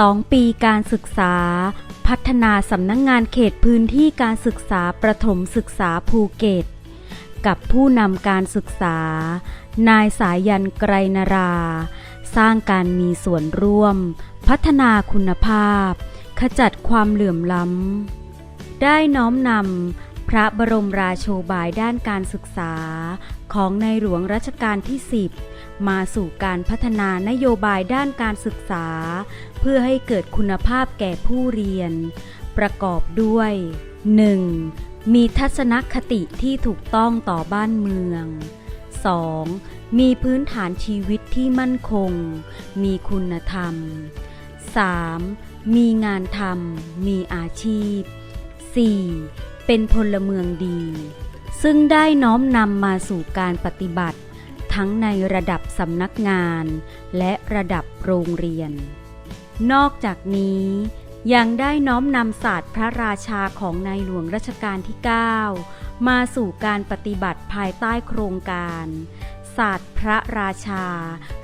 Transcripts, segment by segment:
2 ปีการศึกษา พัฒนาสำนักงงานเขตพื้นที่การศึกษาประถมศึกษาภูเก็ต กับผู้นำการศึกษา นายสายันไกรนรา สร้างการมีส่วนร่วม พัฒนาคุณภาพ ขจัดความเหลื่อมล้ำ ได้น้อมนำพระบรมราโชบายด้านการศึกษา ของในหลวงรัชกาลที่ 10มาสู่การพัฒนานโยบายด้านการศึกษา เพื่อให้เกิดคุณภาพแก่ผู้เรียน ประกอบด้วย 1. มีทัศนคติที่ถูกต้องต่อบ้านเมือง 2. มีพื้นฐานชีวิตที่มั่นคง มีคุณธรรม 3. มีงานทำมีอาชีพ 4. เป็นพลเมืองดี ซึ่งได้น้อมนำมาสู่การปฏิบัติ ทั้งในระดับสำนักงาน และระดับโรงเรียน นอกจากนี้ยังได้น้อมนำศาสตร์พระราชาของในหลวงรัชกาลที่ 9 มาสู่การปฏิบัติภายใต้โครงการ ศาสตร์พระราชา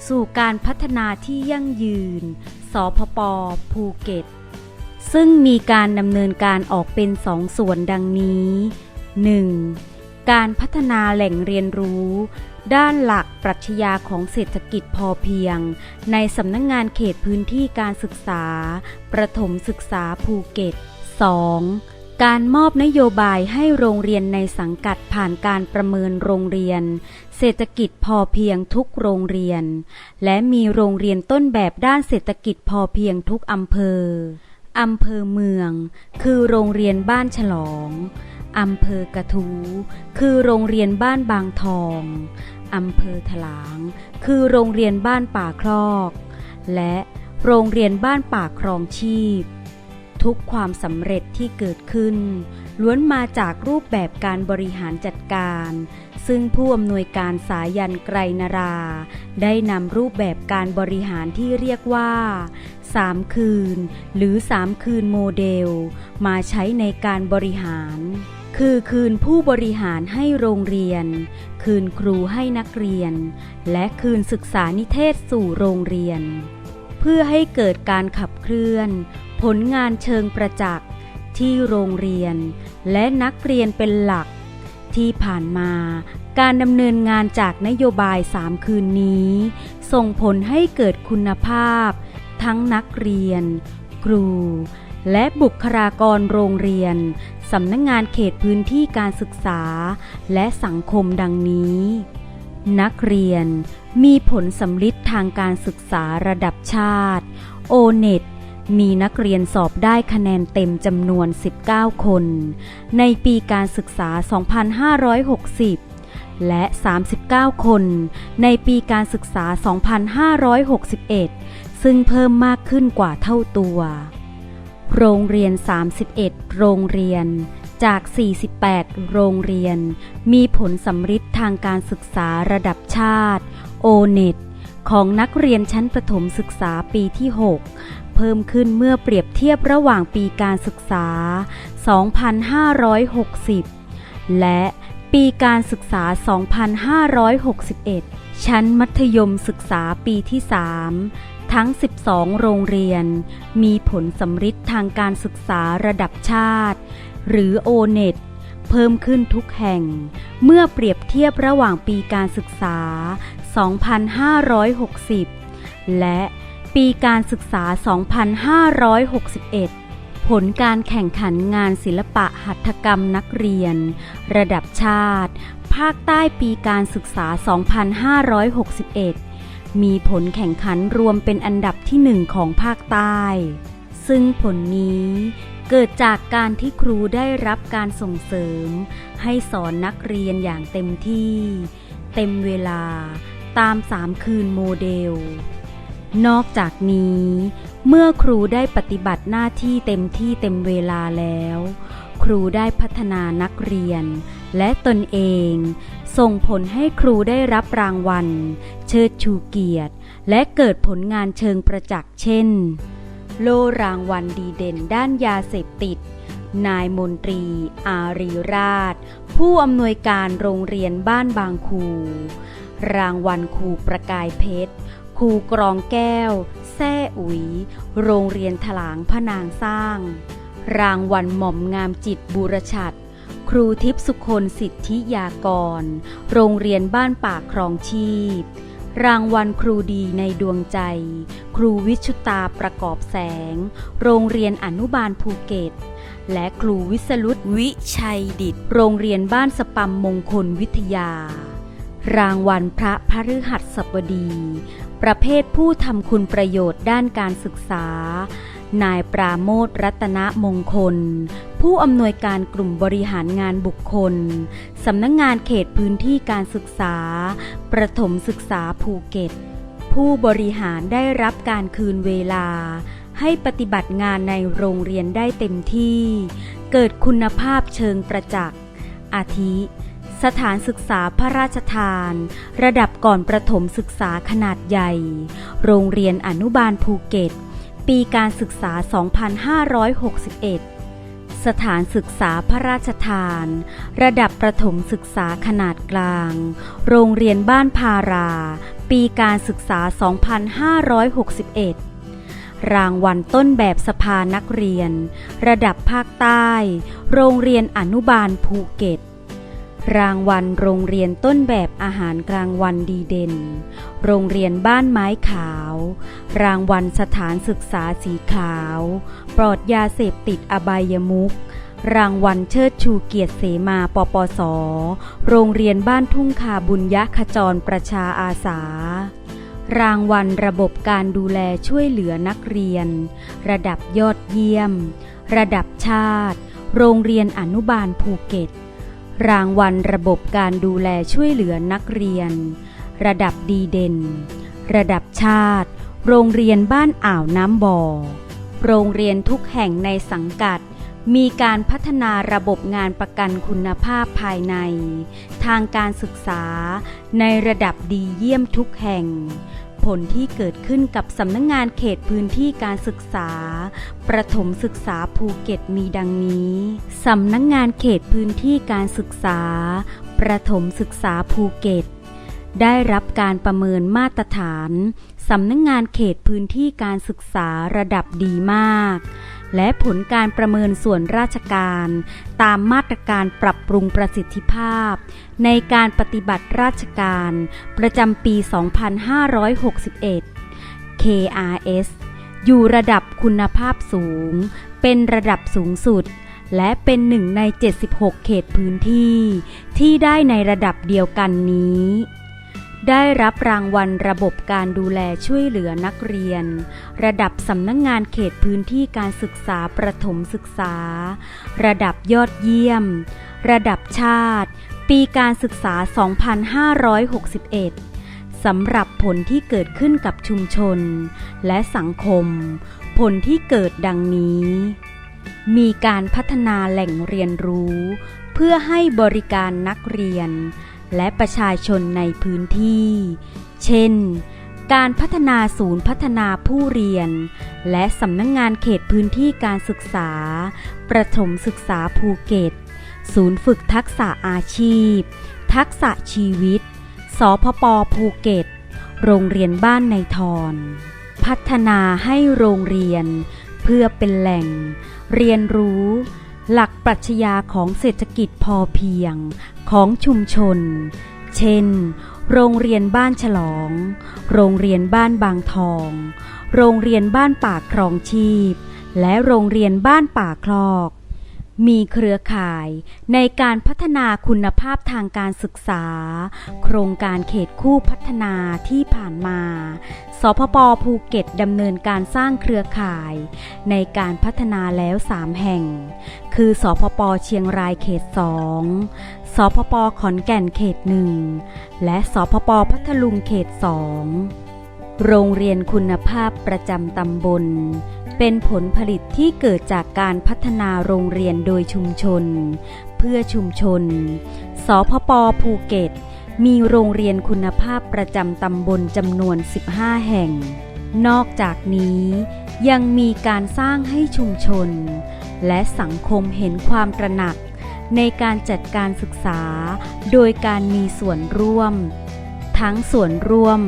สู่การพัฒนาที่ยั่งยืน สพป ภูเก็ต ซึ่งมีการดำเนินการออกเป็นสองส่วนดังนี้ 1. การพัฒนาแหล่งเรียนรู้ ด้านหลักปรัชญาของเศรษฐกิจพอเพียง ในสำนักงงานเขตพื้นที่การศึกษา ประถมศึกษาภูเก็ต 2. การมอบนโยบายให้โรงเรียนในสังกัดผ่านการประเมินโรงเรียน เศรษฐกิจพอเพียงทุกโรงเรียน และมีโรงเรียนต้นแบบด้านเศรษฐกิจพอเพียงทุกอำเภออำเภอเมือง คือโรงเรียนบ้านฉลองอำเภอกระทูคือโรงเรียนบ้านบางทอง อำเภอถลาง คือโรงเรียนบ้านป่าคลอก และโรงเรียนบ้านป่าครองชีพ ทุกความสำเร็จที่เกิดขึ้น ล้วนมาจากรูปแบบการบริหารจัดการ ซึ่งผู้อำนวยการสายันไกรนรา ได้นำรูปแบบการบริหารที่เรียกว่า3คืน หรือ3คืนโมเดล มาใช้ในการบริหาร คือคืนผู้บริหารให้โรงเรียน คืนครูให้นักเรียน และคืนศึกษานิเทศสู่โรงเรียน เพื่อให้เกิดการขับเคลื่อน ผลงานเชิงประจักษ์ที่โรงเรียน และนักเรียนเป็นหลัก ที่ผ่านมาการดำเนินงานจากนโยบาย 3 คืนนี้ ส่งผลให้เกิดคุณภาพ ทั้งนักเรียน ครู และบุคลากรโรงเรียน สำนักงงานเขตพื้นที่การศึกษา และสังคมดังนี้ นักเรียนมีผลสำลิดทางการศึกษาระดับชาติ โอเน็ตมีนักเรียนสอบได้คะแนนเต็มจำนวน 19 คน ในปีการศึกษา 2560 และ 39 คน ในปีการศึกษา 2561 ซึ่งเพิ่มมากขึ้นกว่าเท่าตัว โรงเรียน 31 โรงเรียน จาก 48 โรงเรียน มีผลสำริดทางการศึกษาระดับชาติ โอเน็ตของนักเรียนชั้นประถมศึกษาปีที่ 6 เพิ่มขึ้นเมื่อเปรียบเทียบระหว่างปีการศึกษา 2560 และปีการศึกษา 2561 ชั้นมัธยมศึกษาปีที่ 3 ทั้ง 12 โรงเรียน มีผลสำริดทางการศึกษาระดับชาติ หรือโอเน็ตเพิ่มขึ้นทุกแห่ง เมื่อเปรียบเทียบระหว่างปีการศึกษา 2560 และปีการศึกษา 2561ผลการแข่งขันงานศิลปะหัตถกรรมนักเรียน ระดับชาติ ภาคใต้ปีการศึกษา 2561 มีผลแข่งขันรวมเป็นอันดับที่หนึ่งของภาคใต้ ซึ่งผลนี้เกิดจากการที่ครูได้รับการส่งเสริม ให้สอนนักเรียนอย่างเต็มที่ เต็มเวลาตามสามคืนโมเดล นอกจากนี้ เมื่อครูได้ปฏิบัติหน้าที่เต็มที่เต็มเวลาแล้ว ครูได้พัฒนานักเรียน และตนเองส่งผลให้ครูได้รับรางวัล เชิดชูเกียรติ และเกิดผลงานเชิงประจักษ์เช่น โล่รางวัลดีเด่นด้านยาเสพติด นายมนตรี อารีราช ผู้อำนวยการโรงเรียนบ้านบางคู รางวัลครูประกายเพชรครูกรองแก้ว แซ่อุ๋ย โรงเรียนถลางพนางสร้าง รางวัลหม่อมงามจิตบุรชัด ครูทิพสุคนสิทธิยากร โรงเรียนบ้านป่าครองชีพ รางวัลครูดีในดวงใจ ครูวิชุตาประกอบแสง โรงเรียนอนุบาลภูเก็ต และครูวิสรุตวิชัยดิต โรงเรียนบ้านสปัมมงคลวิทยา รางวัลพระพฤหัสบดี ประเภทผู้ทำคุณประโยชน์ด้านการศึกษา นายปราโมทรัตนมงคล ผู้อำนวยการกลุ่มบริหารงานบุคคล สำนักงงานเขตพื้นที่การศึกษา ประถมศึกษาภูเก็ต ผู้บริหารได้รับการคืนเวลา ให้ปฏิบัติงานในโรงเรียนได้เต็มที่ เกิดคุณภาพเชิงประจักษ์ อาทิ สถานศึกษาพระราชทาน ระดับก่อนประถมศึกษาขนาดใหญ่ โรงเรียนอนุบาลภูเก็ต ปีการศึกษา 2561 สถานศึกษาพระราชทาน ระดับประถมศึกษาขนาดกลาง โรงเรียนบ้านพารา ปีการศึกษา 2561รางวัลต้นแบบสภานักเรียน ระดับภาคใต้ โรงเรียนอนุบาลภูเก็ต รางวัลโรงเรียนต้นแบบอาหารกลางวันดีเด่น โรงเรียนบ้านไม้ขาว รางวัลสถานศึกษาสีขาว ปลอดยาเสพติดอบายมุขรางวัลเชิดชูเกียรติเสมาปปส โรงเรียนบ้านทุ่งคาบุญยะขจรประชาอาสา รางวัลระบบการดูแลช่วยเหลือนักเรียน ระดับยอดเยี่ยม ระดับชาติ โรงเรียนอนุบาลภูเก็ต รางวัลระบบการดูแลช่วยเหลือนักเรียน ระดับดีเด่น ระดับชาติ โรงเรียนบ้านอ่าวน้ำบ่อ โรงเรียนทุกแห่งในสังกัด มีการพัฒนาระบบงานประกันคุณภาพภายใน ทางการศึกษาในระดับดีเยี่ยมทุกแห่ง ผลที่เกิดขึ้นกับสำนักงงานเขตพื้นที่การศึกษา ประถมศึกษาภูเก็ตมีดังนี้สำนักงงานเขตพื้นที่การศึกษา ประถมศึกษาภูเก็ต ได้รับการประเมินมาตรฐานสำนักงงานเขตพื้นที่การศึกษาระดับดีมาก และผลการประเมินส่วนราชการ ตามมาตรการปรับปรุงประสิทธิภาพ ในการปฏิบัติราชการ ประจำปี 2561 KRS อยู่ระดับคุณภาพสูง เป็นระดับสูงสุด และเป็นหนึ่งใน 76 เขตพื้นที่ ที่ได้ในระดับเดียวกันนี้ ได้รับรางวัลระบบการดูแลช่วยเหลือนักเรียน ระดับสำนักงงานเขตพื้นที่การศึกษาประถมศึกษา ระดับยอดเยี่ยม ระดับชาติ ปีการศึกษา 2561 สำหรับผลที่เกิดขึ้นกับชุมชน และสังคม ผลที่เกิดดังนี้ มีการพัฒนาแหล่งเรียนรู้ เพื่อให้บริการนักเรียน และประชาชนในพื้นที่ เช่น การพัฒนาศูนย์พัฒนาผู้เรียน และสำนักงงานเขตพื้นที่การศึกษา ประถมศึกษาภูเก็ต ศูนย์ฝึกทักษะอาชีพ ทักษะชีวิต สพปภูเก็ต โรงเรียนบ้านในทอนพัฒนาให้โรงเรียน เพื่อเป็นแหล่ง เรียนรู้ หลักปรัชญาของเศรษฐกิจพอเพียงของชุมชน เช่น โรงเรียนบ้านฉลอง โรงเรียนบ้านบางทอง โรงเรียนบ้านป่าครองชีพ และโรงเรียนบ้านป่าคลอก มีเครือข่ายในการพัฒนาคุณภาพทางการศึกษา โครงการเขตคู่พัฒนาที่ผ่านมา สพปภูเก็ตดำเนินการสร้างเครือข่าย ในการพัฒนาแล้ว 3 แห่ง คือสพปเชียงรายเขต 2 สพปขอนแก่นเขต 1 และสพปพัทลุงเขต 2 โรงเรียนคุณภาพประจำตำบล เป็นผลผลิตที่เกิดจากการพัฒนาโรงเรียนโดยชุมชน เพื่อชุมชน สพปภูเก็ต มีโรงเรียนคุณภาพประจำตำบลจำนวน 15 แห่ง นอกจากนี้ยังมีการสร้างให้ชุมชน และสังคมเห็นความตระหนักในการจัดการศึกษา โดยการมีส่วนร่วม ทั้งส่วนร่วม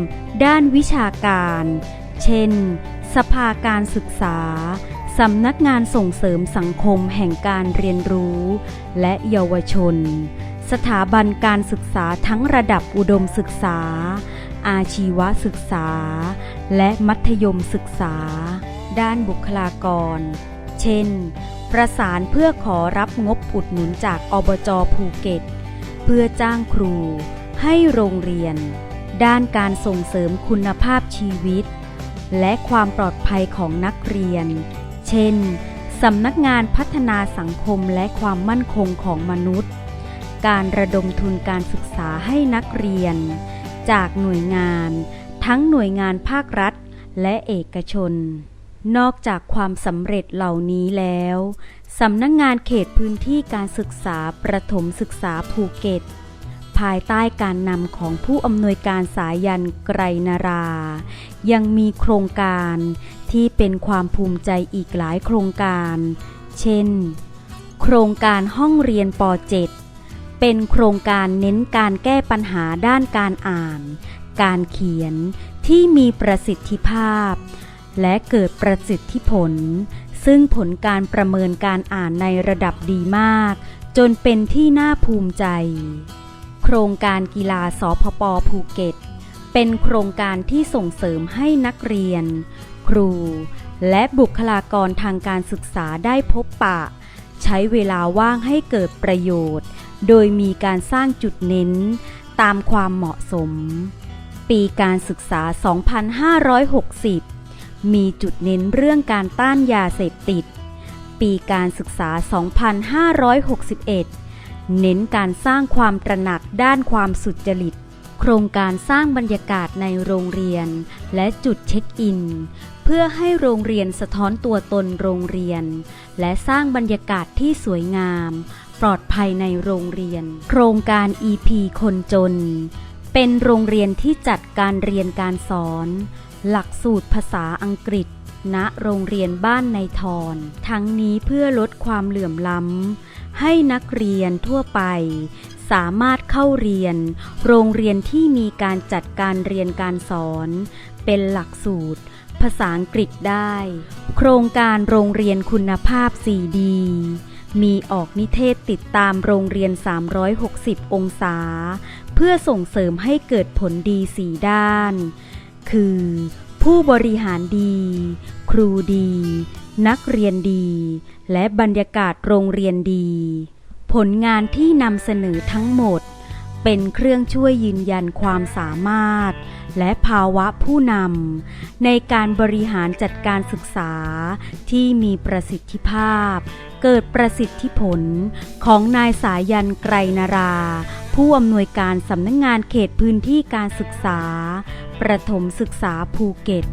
ด้านวิชาการ เช่น สภาการศึกษา สำนักงานส่งเสริมสังคมแห่งการเรียนรู้ และเยาวชน สถาบันการศึกษาทั้งระดับอุดมศึกษา อาชีวศึกษา และมัธยมศึกษา ด้านบุคลากร เช่น ประสานเพื่อขอรับงบอุดหนุนจากอบจภูเก็ต เพื่อจ้างครู ให้โรงเรียน ด้านการส่งเสริมคุณภาพชีวิต และความปลอดภัยของนักเรียน เช่นสำนักงานพัฒนาสังคมและความมั่นคงของมนุษย์ การระดมทุนการศึกษาให้นักเรียน จากหน่วยงาน ทั้งหน่วยงานภาครัฐและเอกชน นอกจากความสำเร็จเหล่านี้แล้วสำนักงานเขตพื้นที่การศึกษาประถมศึกษาภูเก็ต ภายใต้การนำของผู้อำนวยการสายันไกรนารา ยังมีโครงการที่เป็นความภูมิใจอีกหลายโครงการ เช่น โครงการห้องเรียนป .7 เป็นโครงการเน้นการแก้ปัญหาด้านการอ่าน การเขียนที่มีประสิทธิภาพ และเกิดประสิทธิผล ซึ่งผลการประเมินการอ่านในระดับดีมาก จนเป็นที่น่าภูมิใจ โครงการกีฬาสพปภูเก็ต เป็นโครงการที่ส่งเสริมให้นักเรียน ครู และบุคลากรทางการศึกษาได้พบปะ ใช้เวลาว่างให้เกิดประโยชน์ โดยมีการสร้างจุดเน้นตามความเหมาะสม ปีการศึกษา 2560 มีจุดเน้นเรื่องการต้านยาเสพติด ปีการศึกษา 2561 เน้นการสร้างความตระหนักด้านความสุจริต โครงการสร้างบรรยากาศในโรงเรียน และจุดเช็คอิน เพื่อให้โรงเรียนสะท้อนตัวตนโรงเรียน และสร้างบรรยากาศที่สวยงาม ปลอดภัยในโรงเรียน โครงการ EP คนจน เป็นโรงเรียนที่จัดการเรียนการสอน หลักสูตรภาษาอังกฤษ ณโรงเรียนบ้านในทอน ทั้งนี้เพื่อลดความเหลื่อมล้ำ ให้นักเรียนทั่วไป สามารถเข้าเรียน โรงเรียนที่มีการจัดการเรียนการสอน เป็นหลักสูตร ภาษาอังกฤษได้ โครงการโรงเรียนคุณภาพ 4D มีออกนิเทศติดตามโรงเรียน 360 องศา เพื่อส่งเสริมให้เกิดผลดี4ด้าน คือ ผู้บริหารดี ครูดี นักเรียนดี และบรรยากาศโรงเรียนดี ผลงานที่นำเสนอทั้งหมด เป็นเครื่องช่วยยืนยันความสามารถ และภาวะผู้นำในการบริหารจัดการศึกษาที่มีประสิทธิภาพ เกิดประสิทธิผลของนายสายันไกรนารา ผู้อำนวยการสำนักงงานเขตพื้นที่การศึกษา ประถมศึกษาภูเก็ต